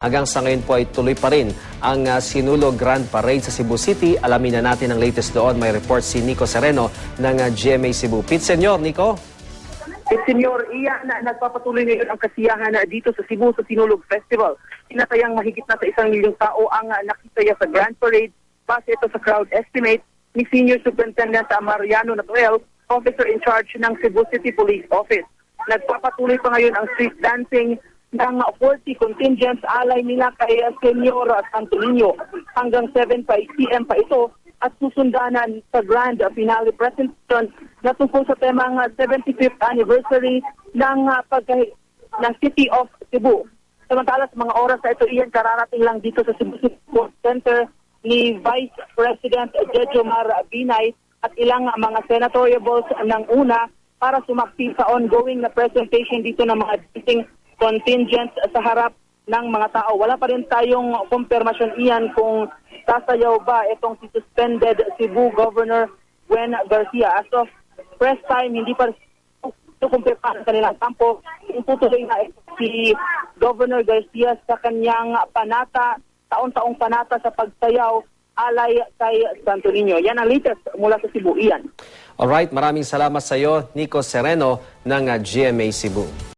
Hanggang sa ngayon po ay tuloy pa rin ang uh, Sinulog Grand Parade sa Cebu City. Alamin na natin ang latest doon. May report si Nico Sereno ng uh, GMA Cebu. Pit Senyor, Nico. Eh, Senyor Iya, na nagpapatuloy ngayon ang kasiyahan na dito sa Cebu sa Sinulog Festival. Tinatayang mahigit na sa isang milyong tao ang uh, nakitaya sa Grand Parade base ito sa crowd estimate ni Senior Superintendent Mariano Natuel, Officer in Charge ng Cebu City Police Office. Nagpapatuloy pa ngayon ang street dancing ng 40 contingents alay nila kay Senyor Santo Niño. Hanggang 7 pa PM pa ito at susundanan sa grand finale presentation na tungkol sa temang uh, 75th anniversary ng uh, pagka ng City of Cebu. Samantala sa mga oras na ito, iyan kararating lang dito sa Cebu Sports Center ni Vice President Jejo Mar Binay at ilang mga senatoriables ng una para sumakti sa ongoing na presentation dito ng mga dating contingents sa harap ng mga tao. Wala pa rin tayong kumpirmasyon iyan kung sasayaw ba itong si suspended Cebu Governor Gwen Garcia. As of press time, hindi pa kumpirma ang kanilang kampo. Tutuloy na si Governor Garcia sa kanyang panata, taon-taong panata sa pagsayaw alay kay Santo Niño. Yan ang latest mula sa Cebu. Iyan. Alright, maraming salamat sa iyo, Nico Sereno ng uh, GMA Cebu.